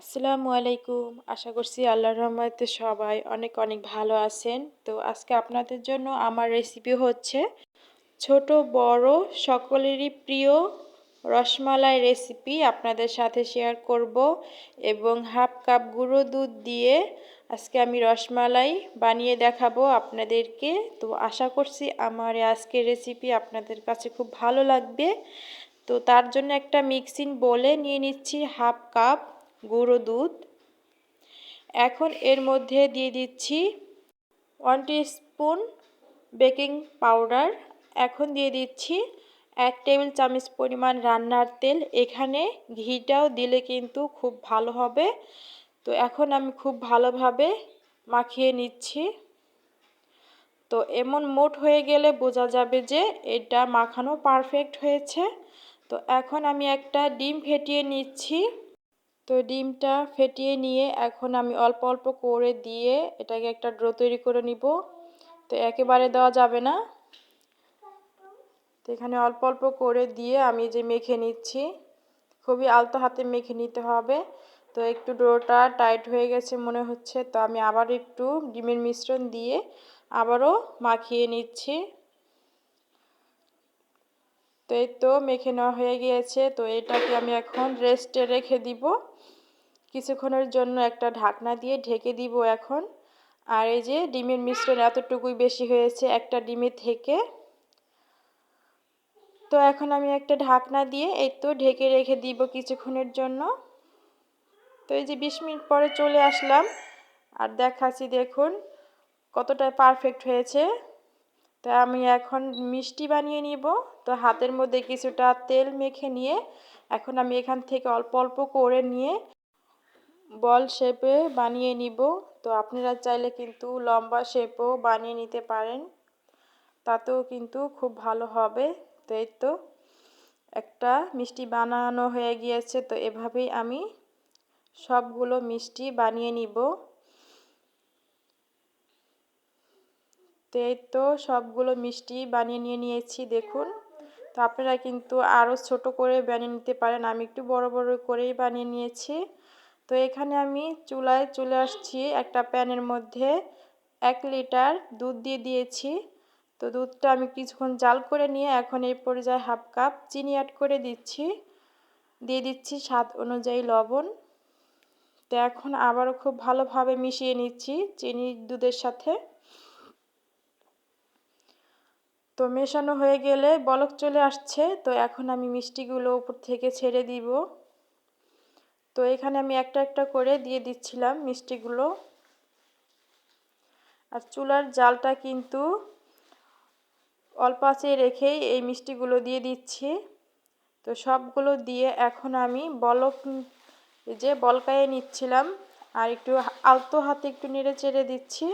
আসসালামু আলাইকুম। আশা করছি আল্লাহর রহমতে সবাই অনেক অনেক ভালো আছেন। তো আজকে আপনাদের জন্য আমার রেসিপি হচ্ছে ছোট, বড় সকলেরই প্রিয় রসমালাই রেসিপি আপনাদের সাথে শেয়ার করব এবং হাফ কাপ গুঁড়ো দুধ দিয়ে আজকে আমি রসমালাই বানিয়ে দেখাবো আপনাদেরকে। তো আশা করছি আমার আজকের রেসিপি আপনাদের কাছে খুব ভালো লাগবে। তো তার জন্য একটা মিক্সিং বলে নিয়ে নিচ্ছি হাফ কাপ। গুঁড়ো দুধ। এখন এর মধ্যে দিয়ে দিচ্ছি ওয়ান স্পুন বেকিং পাউডার এখন দিয়ে দিচ্ছি এক টেবিল চামচ পরিমাণ রান্নার তেল। এখানে ঘিটাও দিলে কিন্তু খুব ভালো হবে। তো এখন আমি খুব ভালোভাবে মাখিয়ে নিচ্ছি। তো এমন মোট হয়ে গেলে বোঝা যাবে যে এটা মাখানো পারফেক্ট হয়েছে। তো এখন আমি একটা ডিম ফেটিয়ে নিচ্ছি। তো ডিমটা ফেটিয়ে নিয়ে এখন আমি অল্প অল্প করে দিয়ে এটাকে একটা ড্রো তৈরি করে নিব। তো একেবারে দেওয়া যাবে না। তো এখানে অল্প অল্প করে দিয়ে আমি যে মেখে নিচ্ছি, খুবই আলতো হাতে মেখে নিতে হবে। তো একটু ডোটা টাইট হয়ে গেছে মনে হচ্ছে, তো আমি আবার একটু ডিমের মিশ্রণ দিয়ে আবারও মাখিয়ে নিচ্ছি। তো এই তো মেখে নেওয়া হয়ে গিয়েছে, তো এটাকে আমি এখন রেস্টে রেখে দিব। কিছুক্ষণের জন্য একটা ঢাকনা দিয়ে ঢেকে দিব এখন। আর এই যে ডিমের মিশ্রণ এতটুকুই বেশি হয়েছে একটা ডিমে থেকে। তো এখন আমি একটা ঢাকনা দিয়ে এই তো ঢেকে রেখে দিব কিছুক্ষণের জন্য। তো এই যে বিশ মিনিট পরে চলে আসলাম। আর দেখাচ্ছি দেখুন কতটা পারফেক্ট হয়েছে। তো আমি এখন মিষ্টি বানিয়ে নিব। তো হাতের মধ্যে কিছুটা তেল মেখে নিয়ে এখন আমি এখান থেকে অল্প অল্প করে নিয়ে বল শেপে বানিয়ে নিব। তো আপনারা চাইলে কিন্তু লম্বা শেপও বানিয়ে নিতে পারেন। তাতেও কিন্তু খুব ভালো হবে। তো এই তো, একটা মিষ্টি বানানো হয়ে গিয়েছে। তো এভাবেই আমি সবগুলো মিষ্টি বানিয়ে নিব। তো এই তো, সবগুলো মিষ্টি বানিয়ে নিয়ে নিয়েছি, দেখুন। তো আপনারা কিন্তু আরও ছোট করে বানিয়ে নিতে পারেন। আমি একটু বড় বড় করেই বানিয়ে নিয়েছি। তো এখানে আমি চুলায় চলে আসছি একটা প্যানের মধ্যে। এক লিটার দুধ দিয়ে দিয়েছি। তো দুধটা আমি কিছুক্ষণ জাল করে নিয়ে এখন এই পর্যায়ে হাফ কাপ চিনি অ্যাড করে দিচ্ছি। দিয়ে দিচ্ছি স্বাদ অনুযায়ী লবণ। তো এখন আবারও খুব ভালোভাবে মিশিয়ে নিচ্ছি চিনি দুধের সাথে। তো মেশানো হয়ে গেলে বলক চলে আসছে। তো এখন আমি মিষ্টিগুলো উপর থেকে ছেড়ে দিব। তো এখানে আমি একটা একটা করে দিয়ে দিচ্ছিলাম মিষ্টিগুলো। আর চুলার জালটা কিন্তু অল্প আঁচে রেখেই এই মিষ্টিগুলো দিয়ে দিচ্ছি। তো সবগুলো দিয়ে এখন আমি বলক যে বলকায়ে নিচ্ছিলাম আর একটু আলতো হাতে একটু নেড়ে চেড়ে দিচ্ছি।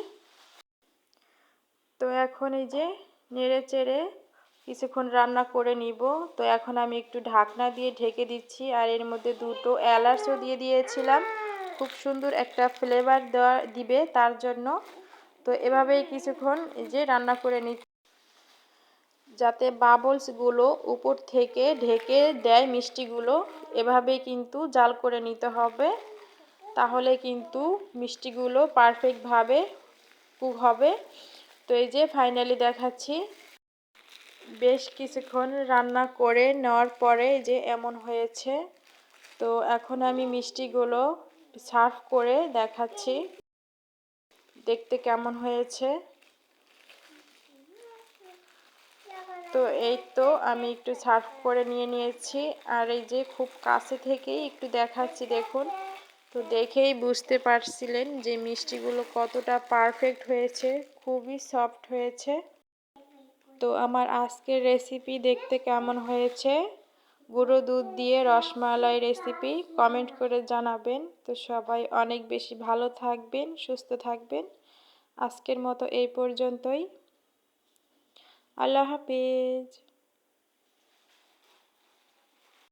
তো এখন এই যে নেড়ে চেড়ে কিছুক্ষণ রান্না করে নিব। তো এখন আমি একটু ঢাকনা দিয়ে ঢেকে দিচ্ছি আর এর মধ্যে দুটো এলাচও দিয়ে দিয়েছিলাম। খুব সুন্দর একটা ফ্লেভার দেওয়া দিবে তার জন্য। তো এভাবেই কিছুক্ষণ যে রান্না করে নিচ্ছি। যাতে বাবলসগুলো উপর থেকে ঢেকে দেয় মিষ্টিগুলো, এভাবেই কিন্তু জাল করে নিতে হবে। তাহলে কিন্তু মিষ্টিগুলো পারফেক্টভাবে কুক হবে। তো এই যে ফাইনালি দেখাচ্ছি। বেশ কিছুক্ষণ রান্না করে নেওয়ার পরে যে এমন হয়েছে, তো এখন আমি মিষ্টিগুলো সার্ভ করে দেখাচ্ছি। দেখতে কেমন হয়েছে? তো এই তো আমি একটু সার্ভ করে নিয়ে নিয়েছি, আর এই যে খুব কাছে থেকেই একটু দেখাচ্ছি, দেখুন। তো দেখেই বুঝতে পারছিলেন যে মিষ্টিগুলো কতটা পারফেক্ট হয়েছে, খুবই সফট হয়েছে। তো আমার আজকের রেসিপি দেখতে কেমন হয়েছে? গুঁড়ো দুধ দিয়ে রসমালাই রেসিপি কমেন্ট করে জানাবেন। তো সবাই অনেক বেশি ভালো থাকবেন, সুস্থ থাকবেন। আজকের মতো এই পর্যন্তই। আল্লাহ হাফিজ।